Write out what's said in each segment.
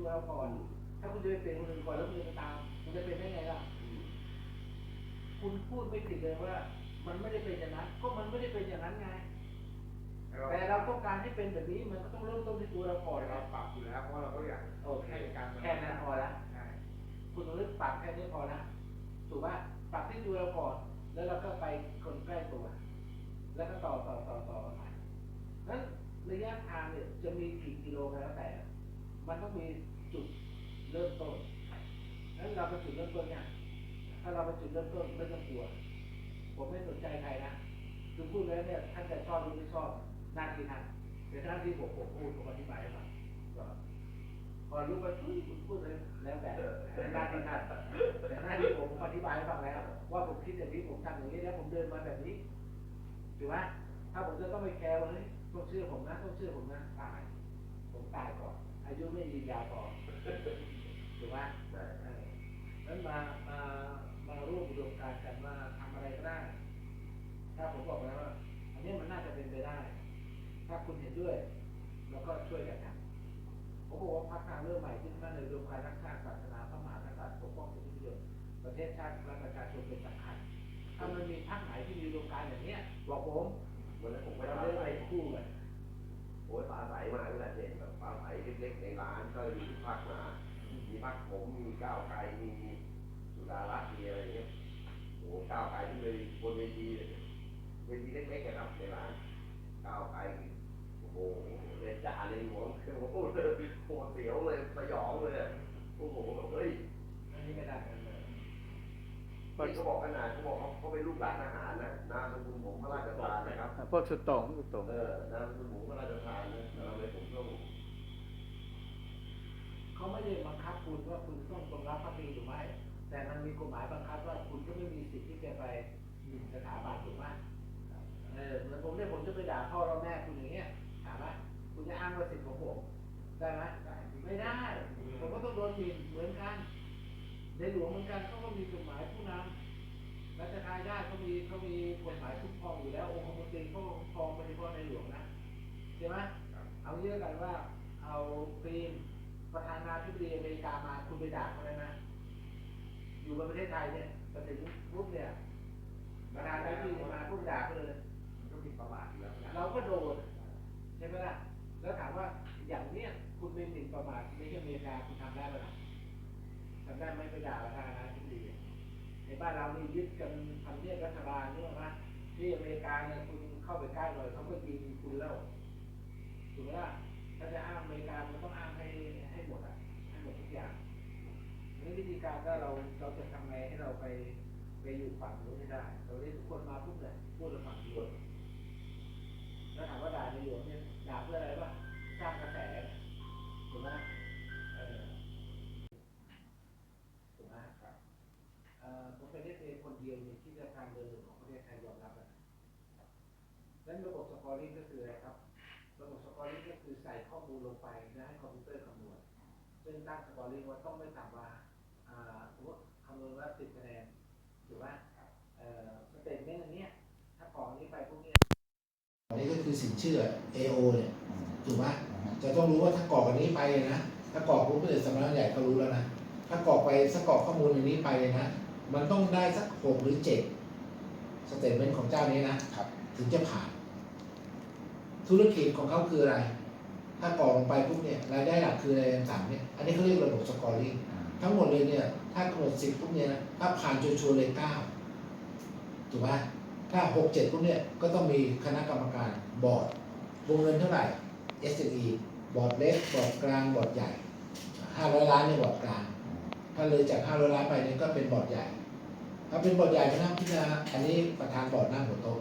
ตัวเราก่อน ถ้าคุณจะไปเป็นคนอื่นก่อนแล้วคุณจะไปตาม คุณจะเป็นได้ไงล่ะ คุณพูดไม่ผิดเลยว่า มันไม่ได้เป็นอย่างนั้น ก็มันไม่ได้เป็นอย่างนั้นไง แต่เราต้องการให้เป็นแบบนี้ มันก็ต้องเริ่มต้นที่ตัวเราก่อนเราปรับอยู่แล้วเพราะเราก็อยากโอเคให้การแค่นั้นพอละใช่คุณต้องเลือกปรับแค่นี้พอนะถูกป่ะปรับที่ตัวเราก่อน แล้วเราก็ไปคนใกล้ตัว แล้วก็ต่อต่อต่อต่อไปนั้นระยะทางเนี่ยจะมีกี่กิโลก็แล้วแต่ มันต้องมีจุดเริ่มต้นนั้นเราเป็นจุดเริ่มต้นเนี่ย ถ้าเราเป็นจุดเริ่มต้นไม่ต้องกลัว ผมไม่สนใจใครนะคือพูดแล้วเนี่ยท่านจะชอบหรือไม่ชอบหน้าที่ท่านแต่หน้าที่ผมผมพูดผมอธิบายให้ฟังพอรู้ว่าทุยคุณพูดเลยแล้วแต่แต่หน้าที่ท่านแต่หน้าที่ผมอธิบายให้ฟังแล้ว ว่าผมคิดอย่างนี้ผมทำอย่างนี้แล้วผมเดินมาแบบนี้ถูกไหมถ้าผมจะต้องไปแคร์ว่าเฮ้ยต้องเชื่อผมนะต้องเชื่อผมนะตายผมตายก่อน อายุไม่ยืนยาวพอถูกไหมใช่เออนั้นมามามาร่วมอุดมการณ์กันว่าทำอะไรก็ได้ ถ้าผมบอกแล้วว่าอันนี้มันน่าจะเป็นไปได้ ถ้าคุณเห็นด้วยเราก็ช่วยกันทำผมบอกว่าพักทางเรื่องใหม่ที่นั่นในอุดมการณ์รักชาติศาสนาพระมหากษัตริย์ปกป้องสิทธิประโยชน์ประเทศชาติและประชาชนเป็นสำคัญถ้ามันมีพรรคไหนที่มีอุดมการณ์อย่างเนี้ยบอกผมวันนั้นผมไปเราปลาเล่นใสไปคู่กัน โอ้ยปลาใสมาตั้งแต่เด็กแบบปลาใสเล็กๆในร้านก็มีทุกภาคมา มีพักผมมีก้าวไกลมีสุดารัตน์มีอะไรเงี้ยโอ้ก้าวไกลที่เลยบนเวทีเวทีเล็กๆอะครับในร้านก้าวไกลโอ้โหเลยจ่าเลยหลวงโอ้โหโหเสียวเลยสยองเลยโอ้โหเฮ้ยอันนี้ก็ได้ กันเลยนี่เขาบอกขนาดเขาบอกเขาเขาเป็นลูกหลานทหารนะนามสกุลผมพระราชทานนะครับพวกสุดโต่งสุดโต่งเออนามสกุลผมพระราชทานนะเราเลยผมต้องเขาไม่ได้บังคับคุณว่าคุณต้องตรงรับพระตรีหรือไม่ แต่มันมีกฎหมายบังคับว่าคุณก็ไม่มีสิทธิ์ที่จะไปหมิ่นสถาบันถูกไหมเออเหมือนผมเนี่ยผมจะไปด่าพ่อเราแม่คุณอย่างเงี้ยถามว่าคุณจะอ้างว่าสิทธิ์ของผมได้ไหมไม่ได้ ผมก็ต้องโดนหมิ่นเหมือนกัน ในหลวงเหมือนกันเขาก็มีกฎหมายผู้นำรัชทายาทเขามีเขามีกฎหมายคุ้มครองอยู่แล้วองค์คมนตรีเขาคุ้มครองโดยเฉพาะในหลวงนะใช่ไหมเอาเยอะกันว่า เอาฟิล์มประธานาธิบดีอเมริกามาคุณไปด่าเขาได้ไหมอยู่ในประเทศไทยเนี่ยไปถึงปุ๊บเนี่ยประธานาธิบดีมาปุ๊บด่าเขาเลยมันก็มีประมาทอยู่แล้วนะเราก็โดนใช่ไหมล่ะแล้วถามว่าอย่างเนี้ยคุณเป็นหมิ่นประมาทไม่ใช่อเมริกาคุณทำได้ไหมล่ะ ทำได้ไหมไปด่าประธานาธิบดีในบ้านเรานี่ยึดกันทำเนียบรัฐบาลนี่ไหมที่อเมริกาเนี่ยคุณเข้าไปใกล้หน่อยเขาก็ยิงคุณแล้วถูกไหมล่ะถ้าจะอ้างอเมริกามันต้องอ้างให้ให้หมดอะให้หมดทุกอย่างนี่วิธีการก็เราเราจะทำไงให้เราไปไปอยู่ฝั่งนู้นให้ได้เราเรียกทุกคนมาปุ๊บเนี่ยพูดกับฝั่งนี้แล้วถามว่าด่าในหลวงเนี่ยด่าเพื่ออะไรวะสร้างกระแสถูกไหมเออถูกไหมครับเอ่ เป็นเพียงคนเดียวเนี่ยที่จะทำเดินหนึ่งของประเทศไทยยอมรับนะครับแล้วระบบสกอร์ลิงก็คืออะไรครับ ระบบสกอร์ลิงก็คือใส่ข้อมูลลงไปแล้วให้คอมพิวเตอร์คำนวณ ซึ่งตั้งสกอร์ลิงว่าต้องไม่ต่ำกว่าอ่าสมมติคำนวณว่าสิบคะแนนถูกไหมเอ่อสเตทเมนต์อันเนี้ยถ้ากรองนี้ไปพวกเนี้ยอันนี้ก็คือสินเชื่อ AO เนี่ยถูกไหมจะต้องรู้ว่าถ้ากรอกอันนี้ไปเลยนะ ถ้ากรอกปุ๊บเสำนักงานใหญ่เขารู้แล้วนะ ถ้ากรอกไปสักกรอกข้อมูลอันนี้ไปเลยนะ มันต้องได้สักหกหรือเจ็ดสเตทเมนต์ของเจ้านี้นะถึงจะผ่าน ธุรกิจของเขาคืออะไร ถ้ากรอกลงไปปุ๊บเนี่ยรายได้หลักคืออะไรต่างๆเนี่ยอันนี้เขาเรียกระบบสกอร์ลิงทั้งหมดเลยเนี่ย ถ้ากำหนดสิบปุ๊บเนี่ยนะถ้าผ่านชัวร์ๆเลยเก้าถูกไหมถ้าหกเจ็ดปุ๊บเนี่ยก็ต้องมีคณะกรรมการบอร์ดวงเงินเท่าไหร่ SME บอร์ดเล็กบอร์ดกลางบอร์ดใหญ่ห้าร้อยล้านในยบอร์ดกลาง ถ้าเลยจากห้าร้อยล้านไปเนี่ยก็เป็นบอร์ดใหญ่ ถ้าเป็นบอร์ดใหญ่ก็นั่งพิจารณาอันนี้ประธานบอร์ดนั่งหัวโต๊ะ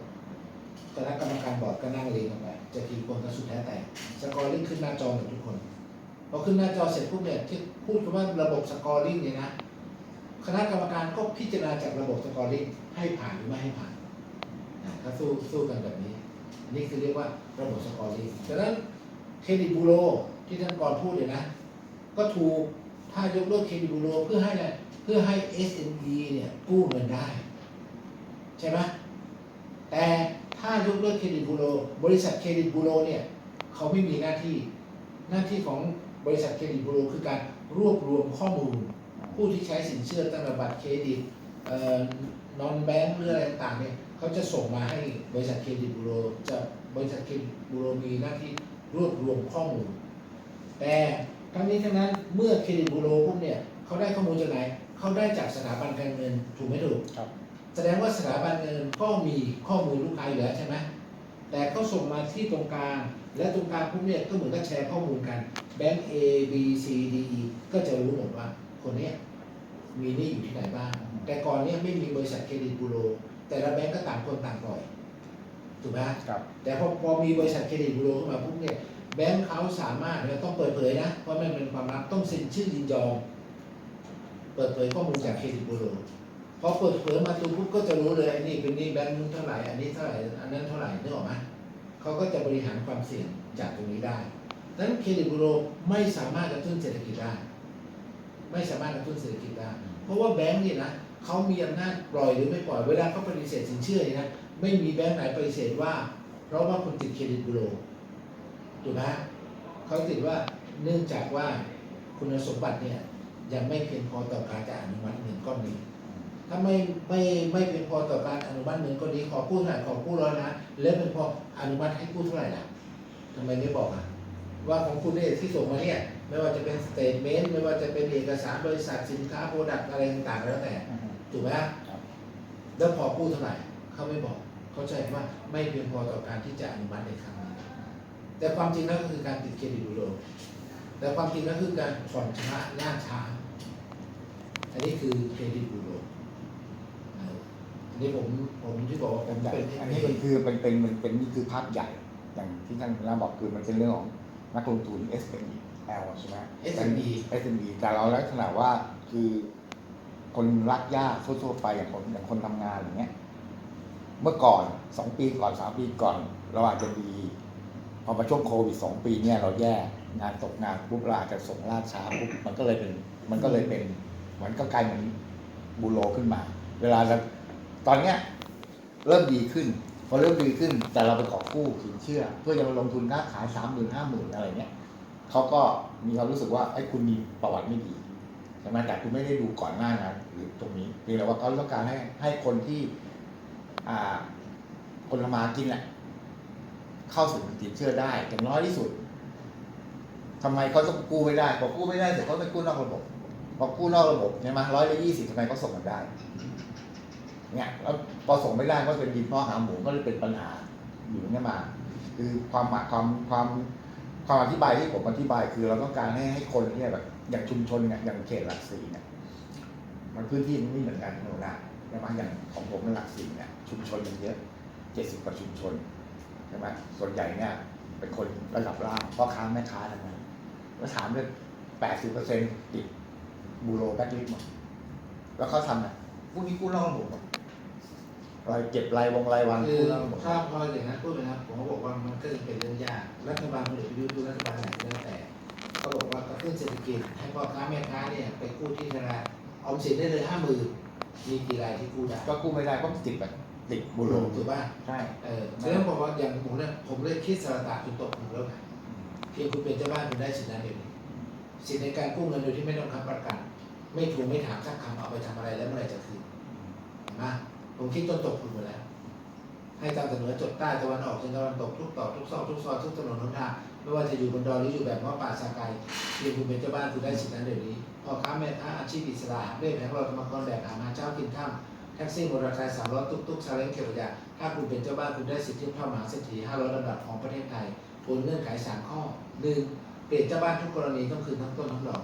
คณะกรรมการบอร์ดก็นั่งเรียงกันไป จะกี่คนก็สุดแท้แต่ สกอร์ลิงขึ้นหน้าจอหมดทุกคนพอขึ้นหน้าจอเสร็จปุ๊บเนี่ยที่พูดคำว่าระบบสกอร์ลิงเนี่ยนะคณะกรรมการก็พิจารณาจากระบบสกอร์ลิงให้ผ่านหรือไม่ให้ผ่านนะก็สู้สู้กันแบบนี้ อันนี้คือเรียกว่าระบบสกอร์ลิงดังนั้นเครดิตบูโรที่ท่านกรพูดเนี่ยนะ ก็ถูกถ้ายกเลิกเครดิตบูโรเพื่อให้อะไร พื่อให้ SME เนี่ยกู้เงินได้ ใช่ไหมแต่ถ้ายกเลิกเครดิตบูโร บริษัทเครดิตบูโรเนี่ยเขาไม่มีหน้าที่หน้าที่ของบริษัทเครดิตบูโรคือการรวบรวมข้อมูล ผู้ที่ใช้สินเชื่อตั้งแต่บัตรเครดิตเอ่อนอนแบงค์หรืออะไรต่างๆเนี่ยเขาจะส่งมาให้บริษัทเครดิตบูโรจะบริษัทเครดิตบูโรมีหน้าที่รวบรวมข้อมูล แต่ทั้งนี้ทั้งนั้นเมื่อเครดิตบูโรพวกเนี่ยเขาได้ข้อมูลจากไหน เขาได้จากสถาบันการเงินถูกไหมถูกครับ แสดงว่าสถาบันเงินก็มีข้อมูลลูกค้าอยู่แล้วใช่ไหมแต่เขาส่งมาที่ตรงกลาง และตรงกลางพวกเนี่ยก็เหมือนกับแชร์ข้อมูลกัน แบงก์ A B C D E ก็จะรู้หมดว่า คนเนี้ยมีหนี้อยู่ที่ไหนบ้าง แต่ก่อนเนี่ยไม่มีบริษัทเครดิตบูโร แต่ละแบงก์ก็ต่างคนต่างปล่อยถูกไหมครับแต่พอพอมีบริษัทเครดิตบูโรเข้ามาปุ๊บเนี่ยแบงก์เขาสามารถเนี่ยต้องเปิดเผยนะ เพราะมันเป็นความลับต้องเซ็นชื่อยินยอม เปิดเผยข้อมูลจากเครดิตบูโรพอเปิดเผยมาตัวปุ๊บก็จะรู้เลยไอ้นี่เป็นนี่แบงก์นู้นเท่าไหร่อันนี้เท่าไหร่อันนั้นเท่าไหร่นึกออกไหมเขาก็จะบริหารความเสี่ยงจากตรงนี้ได้ดังนั้นเครดิตบูโรไม่สามารถกระตุ้นเศรษฐกิจได้ ไม่สามารถกระตุ้นเศรษฐกิจได้ เพราะว่าแบงก์นี่นะเขามีอำนาจปล่อยหรือไม่ปล่อยเวลาเขาปฏิเสธสินเชื่อนี่นะไม่มีแบงก์ไหนปฏิเสธว่า เพราะว่าคุณติดเครดิตบูโรถูกไหมเขาติดว่าเนื่องจากว่าคุณสมบัติเนี่ย ยังไม่เพียงพอต่อการจะอนุมัติเงินก้อนนี้ ถ้าไม่ไม่ไม่เพียงพอต่อการอนุมัติเงินก้อนนี้ขอกู้เท่าไหร่ขอกู้ร้อยนะแล้วเป็นพออนุมัติให้กู้เท่าไหร่ล่ะทำไมไม่บอกอะว่าของคุณเนี่ยที่ส่งมาเนี่ยไม่ว่าจะเป็นสเตทเมนต์ไม่ว่าจะเป็นเอกสารบริษัทสินค้าโปรดักต์อะไรต่างๆแล้วแต่ถูกไหมฮะครับแล้วพอกู้เท่าไหร่เขาไม่บอก เขาใจว่าไม่เพียงพอต่อการที่จะอนุมัติในครั้งนี้แต่ความจริงแล้วก็คือการติดเครดิตบูโรแต่ความจริงแล้วคือการผ่อนชำระล่าช้า อันนี้คือเครดิตบูโรเอออันนี้ผมผมที่บอกว่าผมใหญ่เป็นอันนี้มันคือมันเป็นมันเป็นนี่คือภาพใหญ่อย่างที่ท่านหัวหน้าบอกคือมันเป็นเรื่องของนักลงทุน S M E L ใช่ไหมเอสเอ็มบี S M E แต่เราลักษณะว่าคือคนรักยากทั่วๆไปอย่างคนอย่างคนทำงานอย่างเงี้ย เมื่อก่อนสองปีก่อนสามปีก่อน เราอาจจะดีพอมาช่วงโควิดสองปีเนี่ยเราแย่งานตกงานปุ๊บเราอาจจะส่งล่าช้าปุ๊บมันก็เลยเป็นมันก็เลยเป็น เหมือนก็กลายเหมือนบูโรขึ้นมา เวลาเราตอนเนี้ยเริ่มดีขึ้น พอเริ่มดีขึ้น แต่เราไปขอกู้สินเชื่อ เพื่อจะมาลงทุนค้าขายสามหมื่นห้าหมื่นอะไรเงี้ยเขาก็มีความรู้สึกว่าไอ้คุณมีประวัติไม่ดีใช่ไหมแต่คุณไม่ได้ดูก่อนหน้านั้นหรือตรงนี้เพียงแต่ว่าเขาต้องการให้ให้คนที่อ่าคนทำมากินแหละเข้าสู่สินเชื่อได้อย่างน้อยที่สุดทำไมเขาต้องกู้ไม่ได้พอกู้ไม่ได้เสร็จเขาไปกู้นอกระบบ พอกู้นอกระบบใช่ไหมร้อยละยี่สิบทำไมเขาส่งกันได้ เนี่ยแล้วพอส่งไม่ได้ก็เป็นดินพ่อหาหมูก็เลยเป็นปัญหาอยู่เนี่ยมา คือความหมายความความความอธิบายที่ผมอธิบายคือเราต้องการให้ให้คนเนี่ยแบบอย่างชุมชนเนี่ยอย่างเขตหลักสี่เนี่ยมันพื้นที่มันไม่เหมือนกันโน่นะใช่ไหมอย่างของผมในหลักสี่เนี่ยชุมชนมันเยอะเจ็ดสิบกว่าชุมชนใช่ไหมส่วนใหญ่เนี่ยเป็นคนระดับล่างพ่อค้าแม่ค้าทั้งนั้นแล้วถามเลยแปดสิบเปอร์เซ็นต์ติด บูโรแบ็คลิสต์หมดแล้วเขาทำเนี่ยพวกนี้กู้นอกระบบหมดรายเก็บรายวงรายวันคือกู้นอกระบบถ้าพออย่างนั้นพูดนะครับผมก็บอกว่ามันก็จะเป็นเรื่องยากรัฐบาลพลเอกประยุทธ์หรือรัฐบาลไหนก็แล้วแต่เขาบอกว่ากระตุ้นเศรษฐกิจให้พ่อค้าแม่ค้าเนี่ยไปกู้ที่ธนาคารออมสินได้เลยห้าหมื่นมีกี่รายที่กู้ได้ก็กู้ไม่ได้ก็ติดแบบติดบูโรถูกป่ะใช่เออฉะนั้นผมว่าอย่างผมเนี่ยผมเลยคิดสารตะจุดตกหนึ่งแล้วไงเพียงคุณเป็นเจ้าบ้านคุณได้สิทธินั้นเดียวนี้ สิทธิในการกู้เงินโดยที่ไม่ต้องค้ำประกัน ไม่ทวงไม่ถามสักคำเอาไปทำอะไรแล้วเมื่อไหร่จะคืนนไหมผมคิดต้นตกคุณหมดแล้ว ให้ตามเหนือจดใต้ตะวันออกเฉียงตะวันตกทุกต่อทุกซอกทุกซอยทุกถนนหนทางไม่ว่าจะอยู่บนดอยหรืออยู่แบบว่าป่าสาไกเพียงคุณเป็นเจ้าบ้านคุณได้สิทธินั้นเดี๋ยวนี้พ่อค้าแม่ค้าอาชีพอิสระเร่แผงเราธรรมกรแดกหามาเช้ากินข้ามแท็กซี่มอเตอร์ไซค์สามล้อตุ๊กตุ๊กซาเล้งเก็บขยะถ้าคุณเป็นเจ้าบ้านคุณได้สิทธิเข้ามหาเศรษฐีห้าร้อยลำดับของประเทศไทยบนเงื่อนไขสามข้อหนึ่ง เปลี่ยนเจ้าบ้านทุกกรณีต้องคืนทั้งต้นทั้งดอก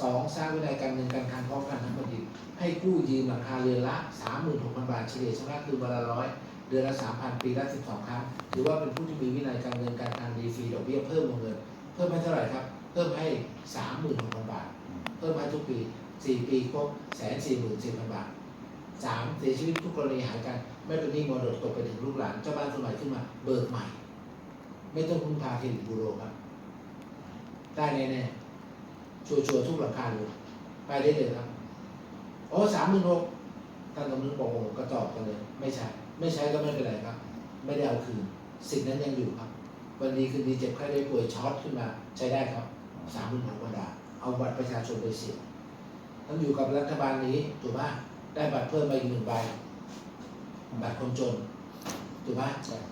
สองสร้างวินัยการเงินการคลังพร้อมกันทั้งแผ่นดินให้กู้ยืมราคาเรือนละสามหมื่นหกพันบาทเฉลี่ยชำระคืนวันละร้อยเดือนละสามพันปีละสิบสองครั้ง ถือว่าเป็นผู้ที่มีวินัยการเงินการคลังดีฟรีดอกเบี้ยเพิ่มวงเงิน เพิ่มให้เท่าไหร่ครับ เพิ่มให้สามหมื่นหกพันบาท เพิ่มให้ทุกปีสี่ปีครบแสนสี่หมื่นสี่พันบาทสามเสียชีวิตทุกกรณีหายกัน ไม่เป็นหนี้มรดกตกไปถึงลูกหลานเจ้าบ้านคนใหม่ขึ้นมาเบิกใหม่ ไม่ต้องพึ่งพาเครดิตบูโรครับ ได้แน่ๆชัวร์ๆทุกหลังคาเลยไปได้เลยครับโอ้สามหมื่นหกท่านตำรวจบอกโอ้โหกระจอกกันเลย ไม่ใช่ ไม่ใช้ก็ไม่เป็นไรครับ ไม่ได้เอาคืน สิ่งนั้นยังอยู่ครับ วันดีคืนดีเจ็บไข้ได้ป่วยช็อตขึ้นมา ใช้ได้ครับสามหมื่นหกพันบาทเอาบัตรประชาชนไปเสียบต้องอยู่กับรัฐบาลนี้ถูกปะได้บัตรเพิ่มมาอีกหนึ่งใบบัตรคนจนถูกปะ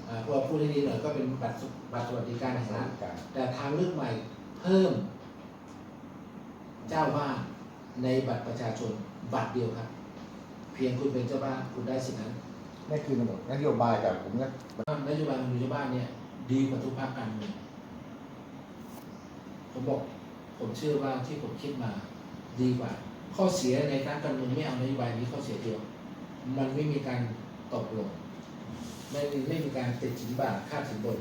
อ่าเพราะว่าพูดให้ดีหน่อยก็เป็นบัตรบัตรสวัสดิการแห่งรัฐแต่ทางเลือกใหม่ เพิ่ม เจ้าบ้านในบัตรประชาชนบัตรเดียวครับ เพียงคุณเป็นเจ้าบ้านคุณได้สิทธินั้นนี่คือนโยบายแต่ผมก็นโยบายของเจ้าบ้านเนี่ย ดีกว่าทุกภาคการเมืองผมบอกผมเชื่อว่าที่ผมคิดมาดีกว่า ข้อเสียในทางการเมืองไม่เอานโยบายนี้ข้อเสียเดียว มันไม่มีการตกลงไม่มีไม่มีการติดสินบาทค่าสินบน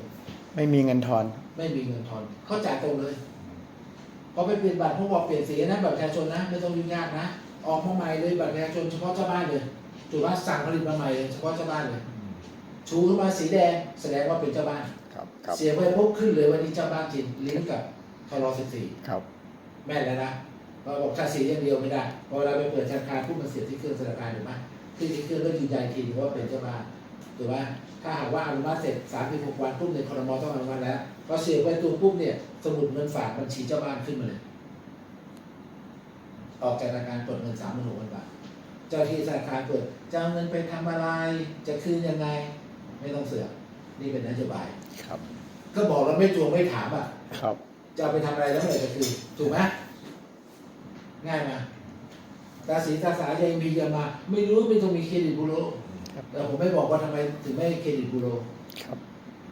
ไม่มีเงินทอน ไม่มีเงินทอนเขาจ่ายตรงเลยพอไปเปลี่ยนบัตรเขาบอกเปลี่ยนสีนะบัตรประชาชนนะไม่ต้องยุ่งยากนะออกมาใหม่เลยบัตรประชาชนเฉพาะเจ้าบ้านเลยถือว่าสั่งผลิตมาใหม่เลยเฉพาะเจ้าบ้านเลยชูขึ้นมาสีแดงแสดงว่าเป็นเจ้าบ้านครับครับเสียไปปุ๊บขึ้นเลยวันนี้เจ้าบ้านจริงลิงก์กับทรสิบสี่ครับแม่นแล้วนะเราบอกถ้าสีอย่างเดียวไม่ได้พอเราไปเปิดธนาคารปุ๊บมันเสียที่เครื่องธนาคารถูกไหมที่ที่เครื่องก็ยืนยันอีกทีนึงว่าเป็นเจ้าบ้าน ถูกไหมถ้าหากว่าอนุมัติเสร็จสามสิบหกวันปุ๊บเนี่ยครมต้องอนุมัติแล้วพอเสียไปตัวปุ๊บเนี่ยสมุดเงินฝากบัญชีเจ้าบ้านขึ้นมาเลยออกจากธนาคารเปิดเงินสามหมื่นหกพันบาท เจ้าที่ธนาคารเปิดจะเอาเงินไปทำอะไร จะคืนยังไง ไม่ต้องเสือกนี่เป็นนโยบายครับ ก็บอกแล้วไม่จวงไม่ถามอะครับจะเอาไปทำอะไรแล้วเมื่อไหร่จะคืนถูกไหมง่ายไหมตาสีตาสายังมีจะมา ไม่รู้ไม่ต้องมีเครดิตบูโร ครับแต่ผมไม่บอกว่าทำไมถึงไม่ให้เครดิตบูโรครับ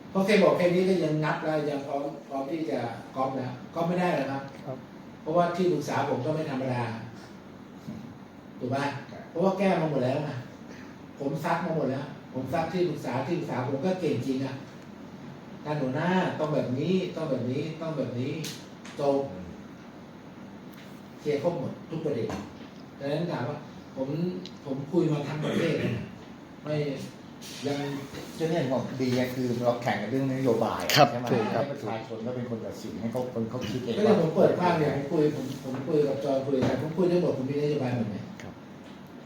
เพราะแค่บอกแค่นี้ก็ยังงับแล้วยังพร้อมพร้อมที่จะก๊อปแล้วก๊อปไม่ได้หรอกครับ ครับ เพราะว่าที่ปรึกษาผมก็ไม่ธรรมดาถูกไหมเพราะว่าแก้มาหมดแล้วนะผมซักมาหมดแล้ว ผมซักที่ปรึกษาที่ปรึกษาผมก็เก่งจริงอะท่านหัวหน้าต้องแบบนี้ต้องแบบนี้ต้องแบบนี้จบเคลียร์ครบหมดทุกประเด็นดังนั้นถามว่า ผมผมคุยมาทั้งประเทศเลยนะ ไม่ยังเจ้าเนี่ยผมดีไงคือเราแข่งกันเรื่องนโยบายครับใช่ไหมถูกครับ ให้ประชาชนก็เป็นคนตัดสินให้เขาคนเขาคิดเองก็เลยผมเปิดภาพเนี่ยผมคุยผมผมคุยกับจอยคุยกันผมคุยได้หมดผมมีนโยบายหมดไหมครับ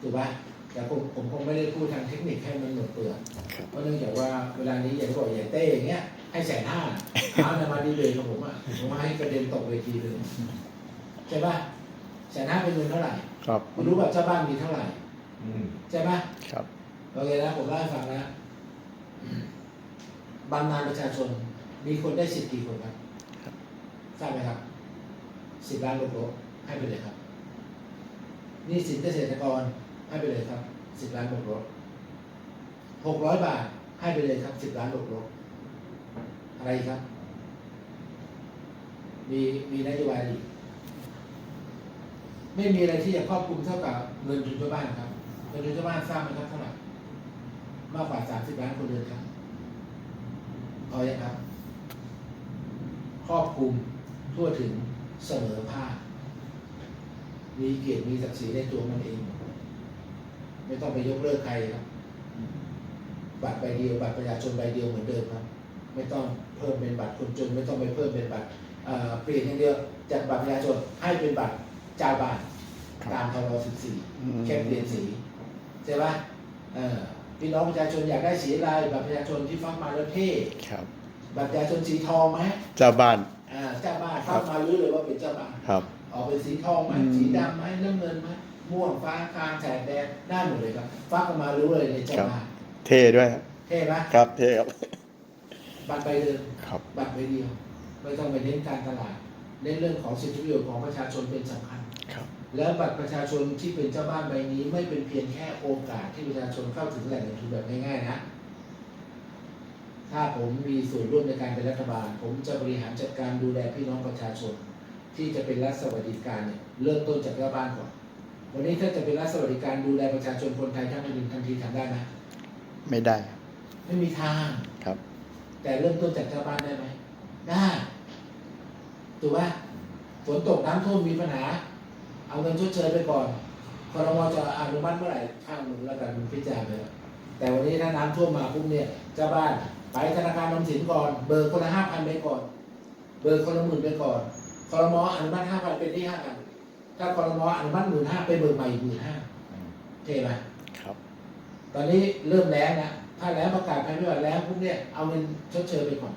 ถูกป่ะแต่ผมผมคงไม่ได้พูดทางเทคนิคให้มันหมดเปลือกครับ เพราะเนื่องจากว่าเวลานี้อย่างที่บอกอย่างเต้อย่างเงี้ยให้แสนห้าเอาเนี่ยมาดีเลยกับผมอะผมมาให้กระเด็นตกเวทีเลยใช่ป่ะแสนห้าเป็นเงินเท่าไหร่ครับ คุณรู้ว่าเจ้าบ้านมีเท่าไหร่อืมใช่ป่ะครับ โอเคนะผมเล่าให้ฟังนะบำนาญประชาชน มีคนได้สิทธิ์กี่คนครับทราบไหมครับสิบล้านโลโลให้ไปเลยครับนี่สินเกษตรกรให้ไปเลยครับสิบล้านโลโลหกร้อยบาทให้ไปเลยครับสิบล้านโลโลอะไรครับ มีมีนโยบายอีกไม่มีอะไรที่จะครอบคลุมเท่ากับเงินทุนชาวบ้านครับเงินทุนชาวบ้านทราบไหมครับเท่าไหร่ มากกว่าสามสิบล้านคนเรือนครับพอยังครับ ครอบคลุมทั่วถึงเสมอภาค มีเกียรติมีศักดิ์ศรีในตัวมันเอง ไม่ต้องไปยกเลิกใครครับ บัตรใบเดียว บัตรประชาชนใบเดียวเหมือนเดิมครับ ไม่ต้องเพิ่มเป็นบัตรคนจน ไม่ต้องไปเพิ่มเป็นบัตรเอ่อเปลี่ยนอย่างเดียวจากบัตรประชาชนให้เป็นบัตรเจ้าบ้านครับตามทรสิบสี่อืมแค่เปลี่ยนสีใช่ปะเออ พี่น้องประชาชนอยากได้สีอะไรบัตรประชาชนที่ฟักมาแล้วเท่ครับบัตรประชาชนสีทองไหมเจ้าบ้านอ่าเจ้าบ้านฟักมารู้เลยว่าเป็นเจ้าบ้านครับออกเป็นสีทองไหมอืมสีดำไหมน้ำเงินไหมม่วงฟ้าคางแสดแดงได้หมดเลยครับฟักออกมารู้เลยในเจ้าบ้านเท่ด้วยครับเท่ไหมครับเท่ครับบัตรใบเดิมครับบัตรใบเดียวไม่ต้องไปเน้นการตลาดเน้นเรื่องของสิทธิประโยชน์ของประชาชนเป็นสำคัญครับ แล้วบัตรประชาชนที่เป็นเจ้าบ้านใบนี้ ไม่เป็นเพียงแค่โอกาสที่ประชาชนเข้าถึงแหล่งเงินทุนแบบง่ายๆนะ ถ้าผมมีส่วนร่วมในการเป็นรัฐบาล ผมจะบริหารจัดการดูแลพี่น้องประชาชน ที่จะเป็นรัฐสวัสดิการเนี่ยเริ่มต้นจากเจ้าบ้านก่อน วันนี้ถ้าจะเป็นรัฐสวัสดิการดูแลประชาชนคนไทยทั้งแผ่นดินทันทีทำได้ไหมไม่ได้ ไม่มีทางครับ แต่เริ่มต้นจากชาวบ้านได้ไหมได้ถูกป่ะฝนตกน้ำท่วมมีปัญหา เอาเงินชดเชยไปก่อนคอรมอจะอนุมัติเมื่อไหร่ข้างมึงแล้วกันมึงพิจารณาเลยแต่วันนี้ถ้าน้ำท่วมมาปุ๊บเนี่ยเจ้าบ้านไปธนาคารออมสินก่อน เบิกคนละห้าพันไปก่อน เบิกคนละหมื่นไปก่อนคอรมออนุมัติห้าพันเป็นที่ห้าพันถ้าคอรมออนุมัติหมื่นห้าไปเบิกใหม่อีกหมื่นห้าเท่ไหมครับ ตอนนี้เริ่มแล้งนะถ้าแล้งประกาศภัยพิบัติแล้งพวกเนี้ยเอาเงินชดเชยไปก่อน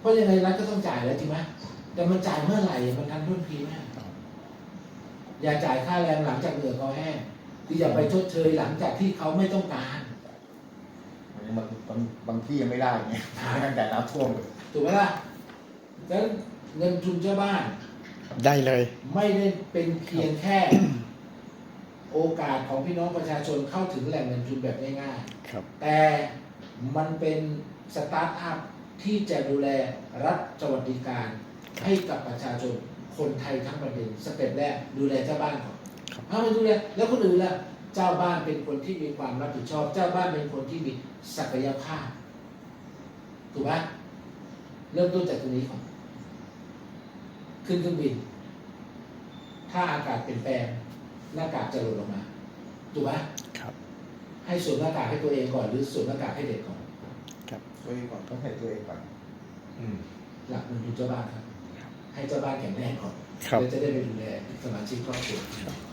เพราะยังไงรัฐก็ต้องจ่ายแล้วจริงไหมแต่มันจ่ายเมื่อไหร่ มันทันท่วงทีไหม อย่าจ่ายค่าแรงหลังจากเหงื่อเขาแห้งคืออย่าไปชดเชยหลังจากที่เขาไม่ต้องการบางบางบางที่ยังไม่ได้ไงตั้งแต่น้ำท่วมเลยถูกไหมล่ะดังนั้นเงินทุนเจ้าบ้าน ได้เลย ไม่ได้เป็นเพียงแค่ โอกาสของพี่น้องประชาชนเข้าถึงแหล่งเงินทุนแบบง่ายครับๆแต่มันเป็นสตาร์ทอัพที่จะดูแลรัฐสวัสดิการให้กับประชาชน คนไทยทั้งประเทศสเต็ปแรกดูแลเจ้าบ้านก่อนครับถ้าไม่ดูแลแล้วคนอื่นล่ะเจ้าบ้านเป็นคนที่มีความรับผิดชอบ เจ้าบ้านเป็นคนที่มีศักยภาพ ถูกไหมเริ่มต้นจากตรงนี้ก่อนขึ้นเครื่องบิน ถ้าอากาศเปลี่ยนแปลงหน้ากากจะหล่นลงมา ถูกไหมครับ ให้สวมหน้ากากให้ตัวเองก่อน หรือสวมหน้ากากให้เด็กก่อนตัวเองก่อนต้องให้ตัวเองก่อนหลักเงินทุนเจ้าบ้านครับ ให้เจ้าบ้านแข็งแรงก่อนครับแล้วจะได้ไปดูแลสมาชิกครอบครัวครับ